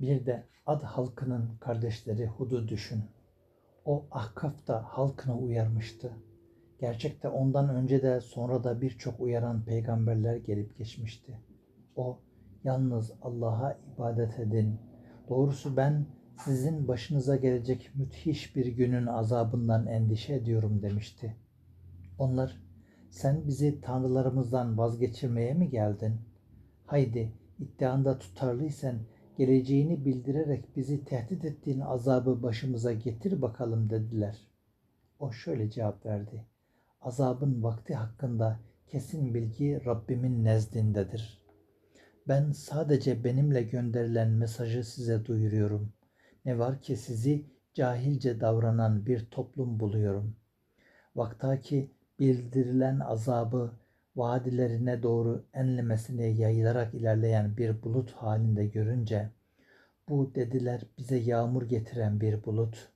Bir de Ad halkının kardeşleri Hud'u düşün. O Ahkaf da halkını uyarmıştı. Gerçekte ondan önce de sonra da birçok uyaran peygamberler gelip geçmişti. O yalnız Allah'a ibadet edin. Doğrusu ben sizin başınıza gelecek müthiş bir günün azabından endişe ediyorum demişti. Onlar sen bizi tanrılarımızdan vazgeçirmeye mi geldin? Haydi iddianda tutarlıysan geleceğini bildirerek bizi tehdit ettiğin azabı başımıza getir bakalım dediler. O şöyle cevap verdi. Azabın vakti hakkında kesin bilgi Rabbimin nezdindedir. Ben sadece benimle gönderilen mesajı size duyuruyorum. Ne var ki sizi cahilce davranan bir toplum buluyorum. Vaktaki bildirilen azabı vadilerine doğru enlemesine yayılarak ilerleyen bir bulut halinde görünce bu dediler bize yağmur getiren bir bulut.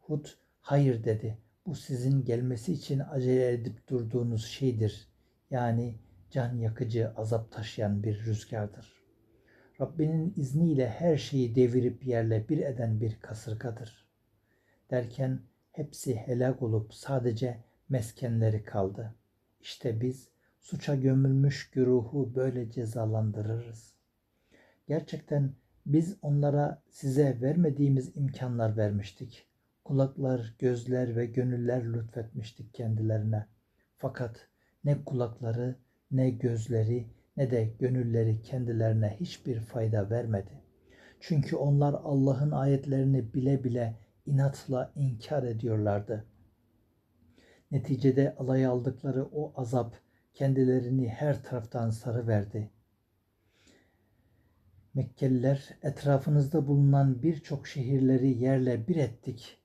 Hud hayır dedi. Bu sizin gelmesi için acele edip durduğunuz şeydir. Yani can yakıcı azap taşıyan bir rüzgardır. Rabbinin izniyle her şeyi devirip yerle bir eden bir kasırgadır. Derken hepsi helak olup sadece meskenleri kaldı. İşte biz suça gömülmüş güruhu böyle cezalandırırız. Gerçekten biz onlara size vermediğimiz imkanlar vermiştik. Kulaklar, gözler ve gönüller lütfetmiştik kendilerine. Fakat ne kulakları, ne gözleri, ne de gönülleri kendilerine hiçbir fayda vermedi. Çünkü onlar Allah'ın ayetlerini bile bile inatla inkar ediyorlardı. Neticede alay aldıkları o azap kendilerini her taraftan sarıverdi. Mekkeliler etrafınızda bulunan birçok şehirleri yerle bir ettik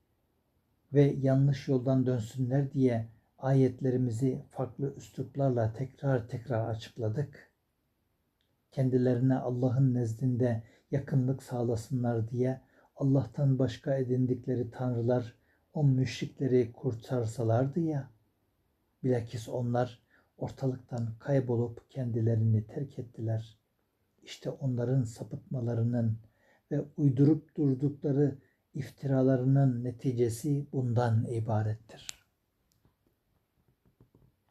ve yanlış yoldan dönsünler diye ayetlerimizi farklı üsluplarla tekrar tekrar açıkladık. Kendilerine Allah'ın nezdinde yakınlık sağlasınlar diye Allah'tan başka edindikleri tanrılar o müşrikleri kurtarsalardı ya. Bilakis onlar ortalıktan kaybolup kendilerini terk ettiler. İşte onların sapıtmalarının ve uydurup durdukları iftiralarının neticesi bundan ibarettir.